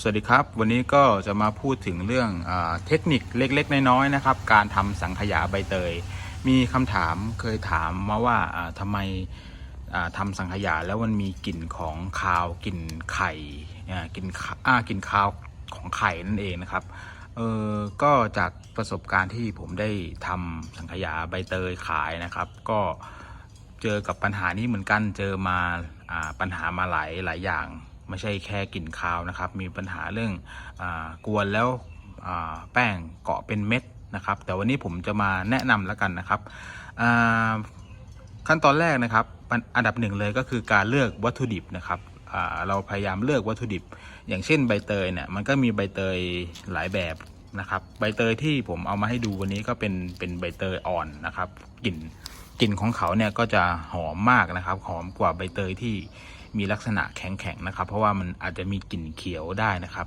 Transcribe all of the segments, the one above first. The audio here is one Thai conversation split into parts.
สวัสดีครับวันนี้ก็จะมาพูดถึงเรื่องอเทคนิคเล็กๆ น้อยๆนะครับ การทำสังขยาใบเตย มีคำถามเคยถามมาว่าอ่าทำไมอ่าทำสังขยาแล้วมันมีกลิ่นของคาวกลิ่นไข่กลิ่นข่ากลิ่นคาวของไข่นั่นเองนะครับเออก็จากประสบการณ์ที่ผมได้ทำสังขยาใบเตยขายนะครับ ก็เจอกับปัญหานี้เหมือนกันเจอมาอ่าปัญหามาหลายหลายอย่าง ไม่ใช่แค่กลิ่นคาวนะครับ มีปัญหาเรื่องอกวนแล้วแป้งเกาะเป็นเม็ดนะครับ แต่วันนี้ผมจะมาแนะนำแล้วกันนะครับขั้นตอนแรกนะครับอันดับหนึ่งเลยก็คือการเลือกวัตถุดิบนะครับเราพยายามเลือกวัตถุดิบ อย่างเช่นใบเตยเนี่ยมันก็มีใบเตยหลายแบบนะครับ ใบเตยที่ผมเอามาให้ดูวันนี้ก็เป็นเป็นใบเตยอ่อนนะครับกลิ่นกลิ่นของเขาเนี่ยก็จะหอมมากนะครับ หอมกว่าใบเตยที่ มีลักษณะแข็งๆนะครับ เพราะว่ามันอาจจะมีกลิ่นเขียวได้นะครับ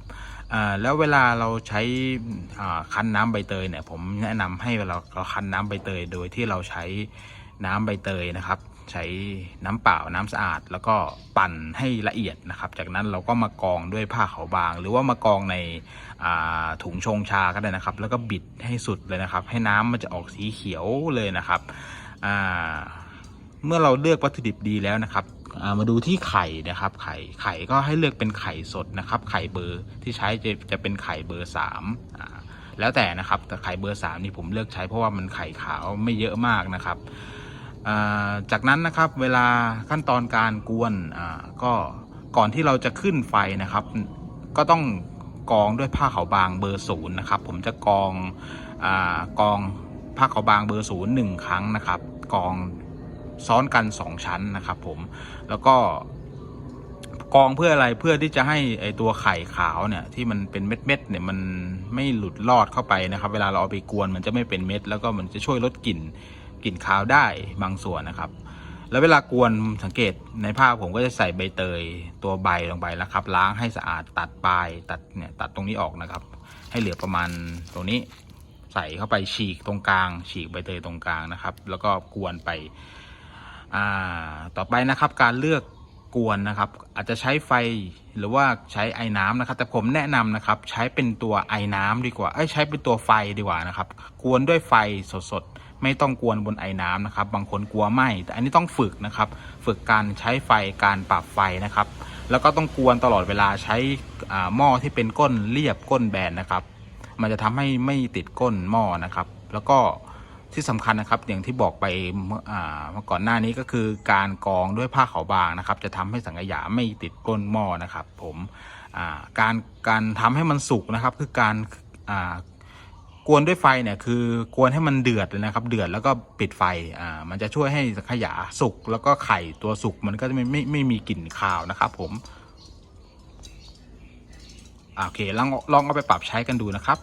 อ่าแล้วเวลาเราใช้อาคั้นน้ำใบเตยเนี่ยผมแนะนำให้เวลาเราคั้นน้ำใบเตยโดยที่เราใช้น้ำใบเตยนะครับ ใช้น้ำเปล่าน้ำสะอาด แล้วก็ปั่นให้ละเอียดนะครับ จากนั้นเราก็มากองด้วยผ้าขาวบาง หรือว่ามากองในอ่าถุงชงชาก็ได้นะครับ แล้วก็บิดให้สุดเลยนะครับ ให้น้ำมันจะออกสีเขียวเลยนะครับอ่า เมื่อเราเลือกวัตถุดิบดีแล้วนะครับมาดูที่ไข่นะครับ ไข่ไข่ก็ให้เลือกเป็นไข่สดนะครับ ไข่เบอร์ที่ใช้จะจะเป็นไข่เบอร์สามแล้วแต่นะครับแต่ไข่เบอร์สามนี่ผมเลือกใช้เพราะว่ามันไข่ขาวไม่เยอะมากนะครับจากนั้นนะครับเวลาขั้นตอนการกวนก็ก่อนที่เราจะขึ้นไฟนะครับ ก็ต้องกองด้วยผ้าขาวบางเบอร์ศูนย์นะครับ ผมจะกองอกองผ้าขาวบางเบอร์ศูนย์หนึ่งครั้งนะครับ กอง ซ้อนกัน 2 ชั้นนะครับผมแล้วก็กองเพื่ออะไรเพื่อที่จะให้ไอตัวไข่ขาวเนี่ยที่มันเป็นเม็ดๆเนี่ยมันไม่หลุดลอดเข้าไปนะครับ เวลาเราเอาไปกวนมันจะไม่เป็นเม็ด แล้วก็มันจะช่วยลดกลิ่นกลิ่นคาวได้บางส่วนนะครับ แล้วเวลากวนสังเกตในภาพผมก็จะใส่ใบเตยตัวใบลงไปแล้วครับ ล้างให้สะอาดตัดปลายตัดเนี่ยตัดตรงนี้ออกนะครับ ให้เหลือประมาณตรงนี้ใส่เข้าไปฉีกตรงกลาง ฉีกใบเตยตรงกลางนะครับ แล้วก็กวนไป อ่าต่อไปนะครับการเลือกกวนนะครับ อาจจะใช้ไฟหรือว่าใช้ไอ้น้ำนะครับ แต่ผมแนะนำนะครับ ใช้เป็นตัวไอ้น้ำดีกว่าเอ้ใช้เป็นตัวไฟดีกว่านะครับ กวนด้วยไฟสดๆ ไม่ต้องกวนบนไอ้น้ำนะครับ บางคนกลัวไหมแต่อันนี้ต้องฝึกนะครับ ฝึกการใช้ไฟการปรับไฟนะครับ แล้วก็ต้องกวนตลอดเวลาใช้หม้อที่เป็นก้นเรียบก้นแบนนะครับ มันจะทำให้ไม่ติดก้นหม้อนะครับ แล้วก็ ที่สำคัญนะครับอย่างที่บอกไปเมื่อก่อนหน้านี้ก็คือการกองด้วยผ้าขาวบางนะครับ จะทำให้สังขยาไม่ติดก้นหม้อนะครับ ผมการการทำให้มันสุกนะครับ คือการกวนด้วยไฟเนี่ยคือกวนให้มันเดือดเลยนะครับ เดือดแล้วก็ปิดไฟอ่ามันจะช่วยให้สังขยาสุกแล้วก็ไข่ตัวสุกมันก็จะไม่ไม่ไม่มีกลิ่นคาวนะครับ ผมโอเคลองลองเอาไปปรับใช้กันดูนะครับ